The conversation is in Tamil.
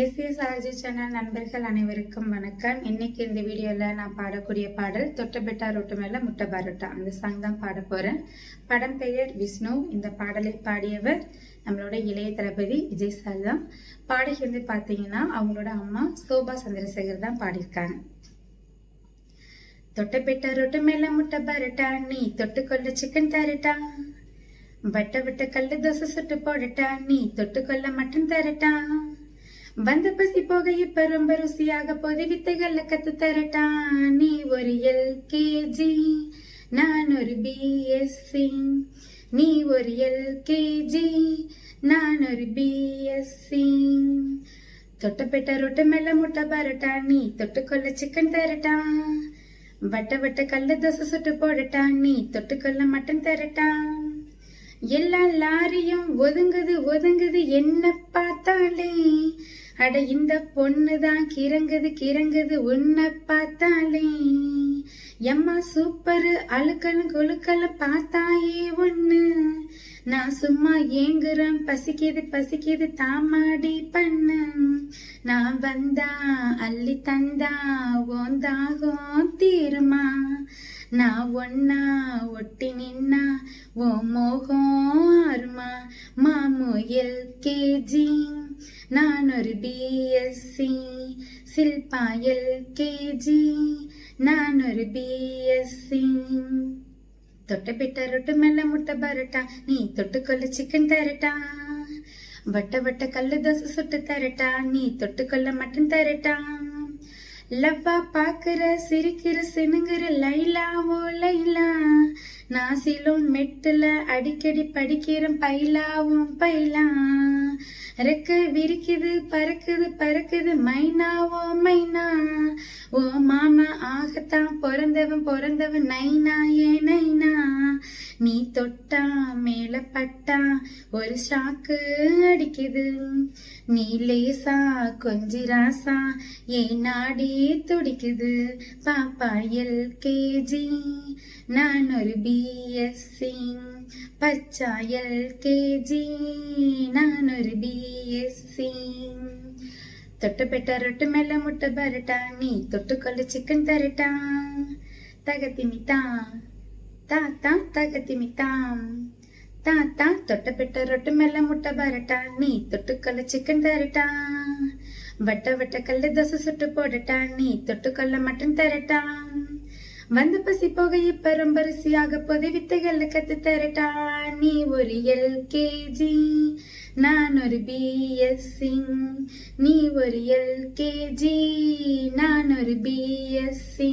எஸ்எஸ்ஆர்ஜி சேனல் நண்பர்கள் அனைவருக்கும் வணக்கம். இன்னைக்கு இந்த வீடியோவில் நான் பாடக்கூடிய பாடல் தொட்டபெட்டா ரொட்டு மேல முட்டை பரோட்டா. அந்த சாங் தான் பாட போகிறேன் படம் பெயர் விஷ்ணு. இந்த பாடலை பாடியவர் நம்மளோட இளைய தளபதி விஜய் சார் தான். பாடகி வந்து பார்த்தீங்கன்னா அவங்களோட அம்மா சோபா சந்திரசேகர் தான் பாடியிருக்காங்க. தொட்டபெட்டா ரொட்டு மேல முட்டை பரோட்டா நீ தொட்டுக்கொள்ள சிக்கன் தரட்டா. வட்ட விட்ட கல்லு தோசை சுட்டு போடட்டா நீ தொட்டுக்கொள்ள மட்டன் தரட்டா. வந்த பசி போக இப்ப ரொம்ப ருசியாக போது வித்தைகள்ல கத்து தரட்டா நீ ஒரு எல்கேஜி நான் ஒரு பிஎஸ்சி நீ ஒரு எல்கேஜி நான் ஒரு பிஎஸ்சி தொட்டப்பெட்ட ரொட்டு மேல முட்டை பரட்டா நீ தொட்டுக்கொள்ள சிக்கன் தரட்டா வட்ட வட்ட கல்ல தோசை சுட்டு போடட்டா நீ தொட்டுக்கொள்ள மட்டன் தரட்டா எல்லா லாரியும் ஒதுங்குது ஒதுங்குது என்ன பார்த்தாலே. அட இந்த பொண்ணுதான் கிறங்குது கிறங்குது உன்னை பார்த்தாலே. எம்மா சூப்பர் அழுக்கல் கொழுக்கல் பார்த்தாயே ஒண்ணு. நான் சும்மா ஏங்குறேன் பசிக்குது பசிக்குது தாமாடி பண்ணு. நான் வந்தா அள்ளி தந்தா ஓந்தாகும் தீருமா? நான் ஒன்னா ஒட்டி நின்னா ஓ மோகம் ஆறுமா மாமு எல்கேஜி நான் ஒரு பிஎஸ்சி சில்பா எல்கேஜி நான் ஒரு பிஎஸ்சி தொட்ட பிட்ட ரொட்டு மெல்ல முட்டை பரோட்டா நீ தொட்டுக்கொள்ள சிக்கன் தரட்டா. வட்ட வட்ட கல்லு தோசை சுட்டு தரட்டா நீ தொட்டுக்கொள்ள மட்டன் தரட்டா. லவ்வா பாக்குற சிரிக்கிற சினுங்கிற லைலாவோ லைலா. நான் சிலோன் மெட்டுல அடிக்கடி படிக்கிறேன் பைலாவும் பைலா. ரெக்க விரிக்குது பறக்குது பறக்குது மைனாவோ மைனா. ஓ மாமா ஆகத்தான் பிறந்தவன் பிறந்தவன் நைனா ஏ நைனா. நீ தொட்ட பட்டா ஒரு ஷாக்கு அடிக்குது. நீ லேசா கொஞ்சி ராசா ஏன் நாடி துடிக்குது? பாப்பா எல்கேஜி நான் ஒரு பிஎஸ்சி பச்சா எல்கேஜி நான் ஒரு பிஎஸ்சி தொட்டுப்பெட்ட ரொட்டு மேல முட்டை பரட்டா நீ தொட்டு கொள்ள சிக்கன் தரட்டா தகத்திமித்தா தாத்தா தகத்திமித்தாம் தாத்தா தொட்டப்பெட்ட ரொட்டு மேல முட்டை பரட்டா நீ தொட்டுக்கல்ல சிக்கன் தரட்டா. வட்ட வட்ட கல்லு தோசை சுட்டு போடட்டா நீ தொட்டுக்கொள்ள மட்டன் தரட்டா. வந்து பசி போக இப்ப ரொம்ப ருசியாக போது வித்தைகள்ல கத்து தரட்டா. நீ ஒரு எல்கேஜி நான் ஒரு பிஎஸ்சி நீ ஒரு எல்கேஜி நான் ஒரு பிஎஸ்சி